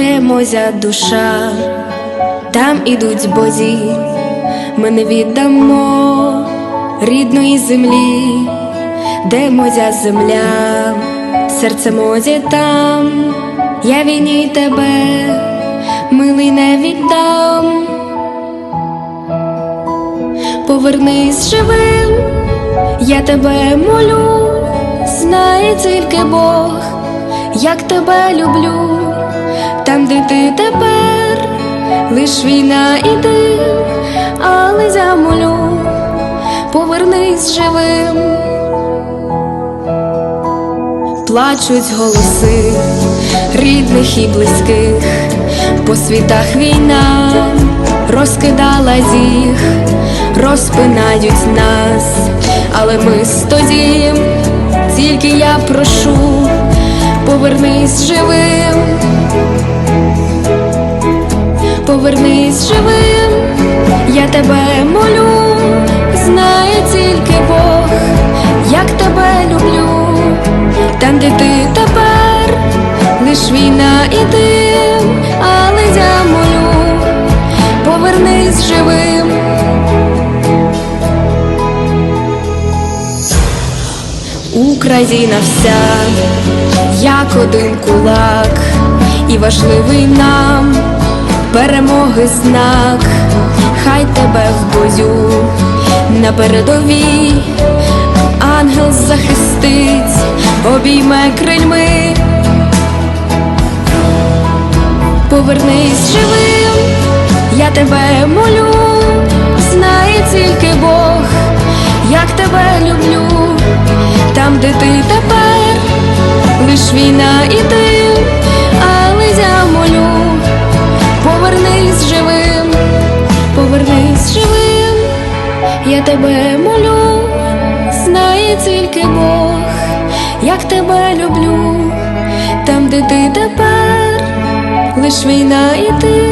мозя душа, там ідуть бозі, ми не віддамо рідної землі, де мозя земля, серце мозі там, я війні тебе, милий не віддам. Повернись живим, я тебе молю, знає тільки Бог, як тебе люблю, ти тепер, лиш війна і дим, але замолю, повернись живим, плачуть голоси рідних і близьких, по світах війна розкидала їх, розпинають нас, але ми стоїм, тільки я прошу, повернись живим, повернись живим, я тебе молю, знає тільки Бог, як тебе люблю, там, де ти тепер, лиш війна і дим, але я молю, повернись живим. Україна вся, як один кулак, і важливий нам перемоги знак, хай тебе в бою на передовій, ангел захистить, обійме крильми, повернись живим, я тебе молю, знає тільки Бог, як тебе люблю, там, де ти тепер, лиш війна і ти, я тебе молю, знає тільки Бог, як тебе люблю, там, де ти тепер, лиш війна і ти.